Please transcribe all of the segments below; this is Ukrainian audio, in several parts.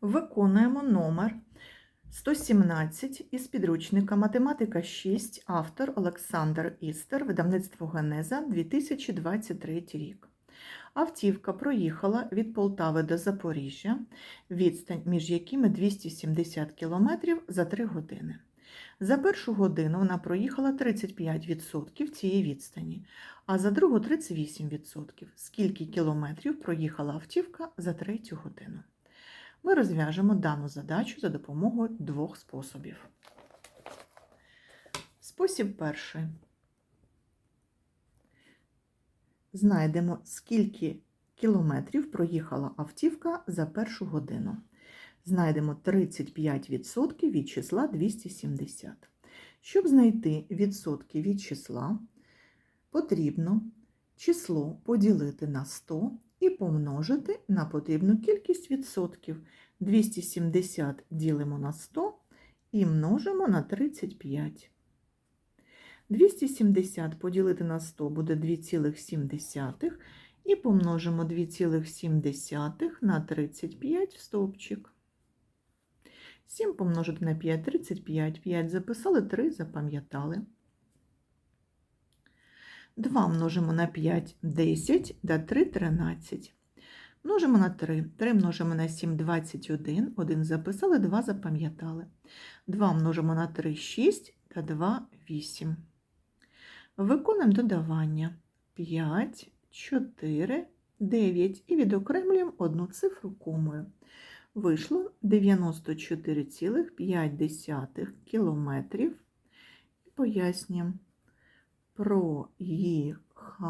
Виконуємо номер 117 із підручника Математика 6, автор Олександр Істер, видавництво Генеза 2023 рік. Автівка проїхала від Полтави до Запоріжжя, відстань між якими 270 км за 3 години. За першу годину вона проїхала 35% цієї відстані, а за другу 38%. Скільки кілометрів проїхала автівка за третю годину? Ми розв'яжемо дану задачу за допомогою двох способів. Спосіб перший. Знайдемо, скільки кілометрів проїхала автівка за першу годину. Знайдемо 35% від числа 270. Щоб знайти відсотки від числа, потрібно число поділити на 100 і помножити на потрібну кількість відсотків. 270 ділимо на 100 і множимо на 35. 270 поділити на 100 буде 2,7 і помножимо 2,7 на 35 в стовпчик. 7 помножити на 5 – 35. 5 записали, 3 запам'ятали. 2 множимо на 5 – 10, да 3 – 13. Множимо на 3. 3 множимо на 7 – 21. 1 записали, 2 запам'ятали. 2 множимо на 3 – 6, та 2 – 8. Виконуємо додавання. 5, 4, 9 і відокремлюємо одну цифру комою. Вийшло 94,5 кілометрів. Пояснюємо. Проїхала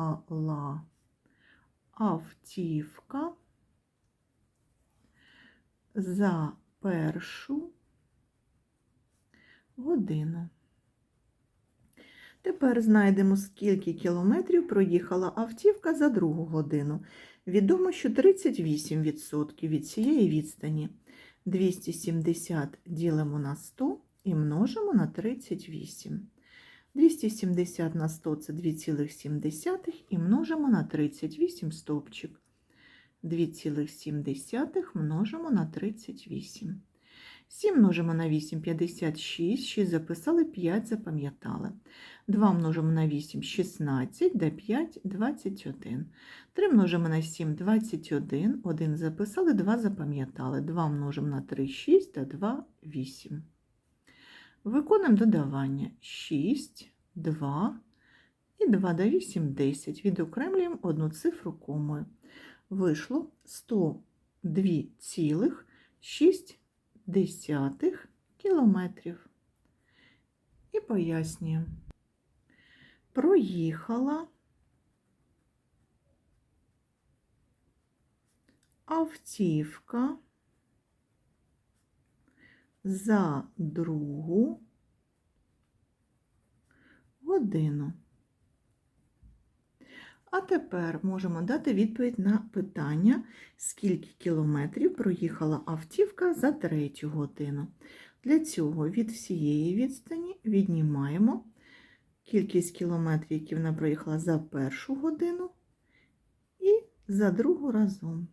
автівка за першу годину. Тепер знайдемо, скільки кілометрів проїхала автівка за другу годину. Відомо, що 38% від цієї відстані 270 ділимо на 100 і множимо на 38. 270 на 100 це 2,7 і множимо на 38 стовпчик. 2,7 множимо на 38. 7 множимо на 8 – 56, 6 записали, 5 запам'ятали. 2 множимо на 8 – 16, да 5 – 21. 3 множимо на 7 – 21, 1 записали, 2 запам'ятали. 2 множимо на 3 – 6, да 2 – 8. Виконуємо додавання 6, 2 і 2 до 8 – 10. Відокремлюємо одну цифру комою. Вийшло 102,6 кілометрів. І пояснюємо. Проїхала автівка за другу годину. А тепер можемо дати відповідь на питання, скільки кілометрів проїхала автівка за третю годину. Для цього від всієї відстані віднімаємо кількість кілометрів, які вона проїхала за першу годину, і за другу разом.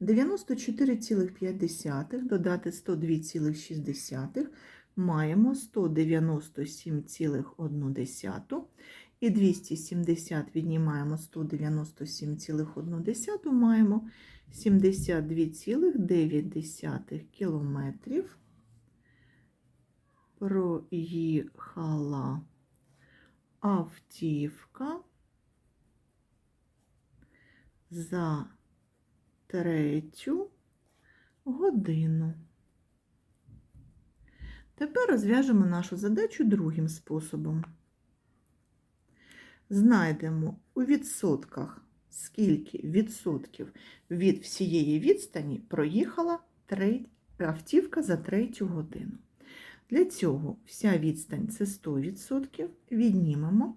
94,5 додати 102,6 маємо 197,1 і 270 віднімаємо 197,1 маємо 72,9 кілометрів проїхала автівка за третю годину. Тепер розв'яжемо нашу задачу другим способом. Знайдемо у відсотках, скільки відсотків від всієї відстані проїхала автівка за третю годину. Для цього вся відстань це 100%, віднімемо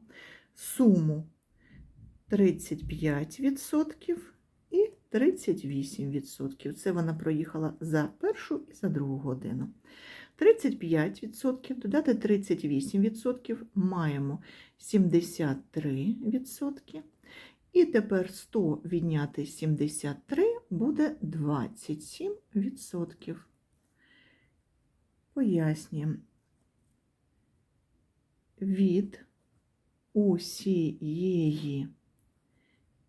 суму 35% і 38%. Це вона проїхала за першу і за другу годину. 35% додати 38% маємо 73%. І тепер 100 відняти 73 буде 27%. Пояснюємо. Від усієї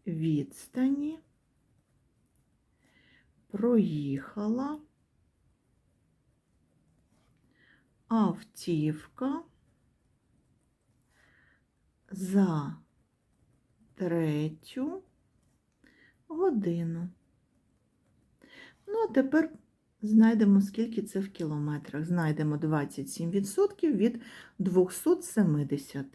відстані проїхала автівка за третю годину. Ну, а тепер знайдемо, скільки це в кілометрах. Знайдемо 27% від 270.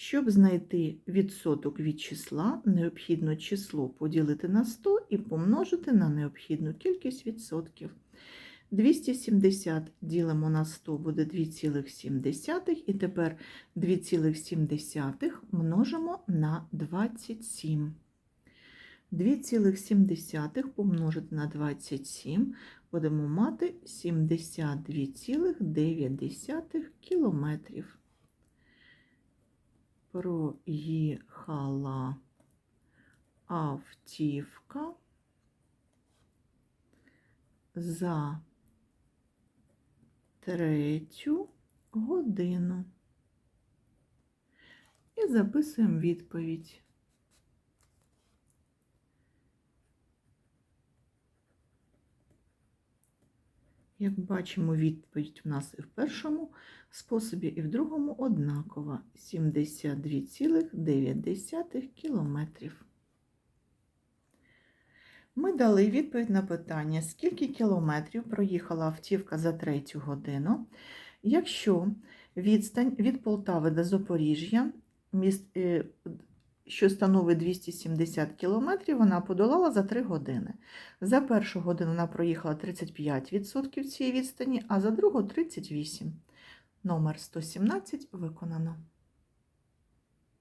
Щоб знайти відсоток від числа, необхідно число поділити на 100 і помножити на необхідну кількість відсотків. 270 ділимо на 100 буде 2,7. І тепер 2,7 множимо на 27. 2,7 помножити на 27 будемо мати 72,9 кілометрів. Проїхала автівка за третю годину. І записуємо відповідь. Як бачимо, відповідь у нас і в першому способі, і в другому однакова 72,9 кілометрів. Ми дали відповідь на питання, скільки кілометрів проїхала автівка за третю годину, якщо відстань від Полтави до Запоріжжя, е, що становить 270 кілометрів, вона подолала за 3 години. За першу годину вона проїхала 35% цієї відстані, а за другу 38%. Номер 117 виконано.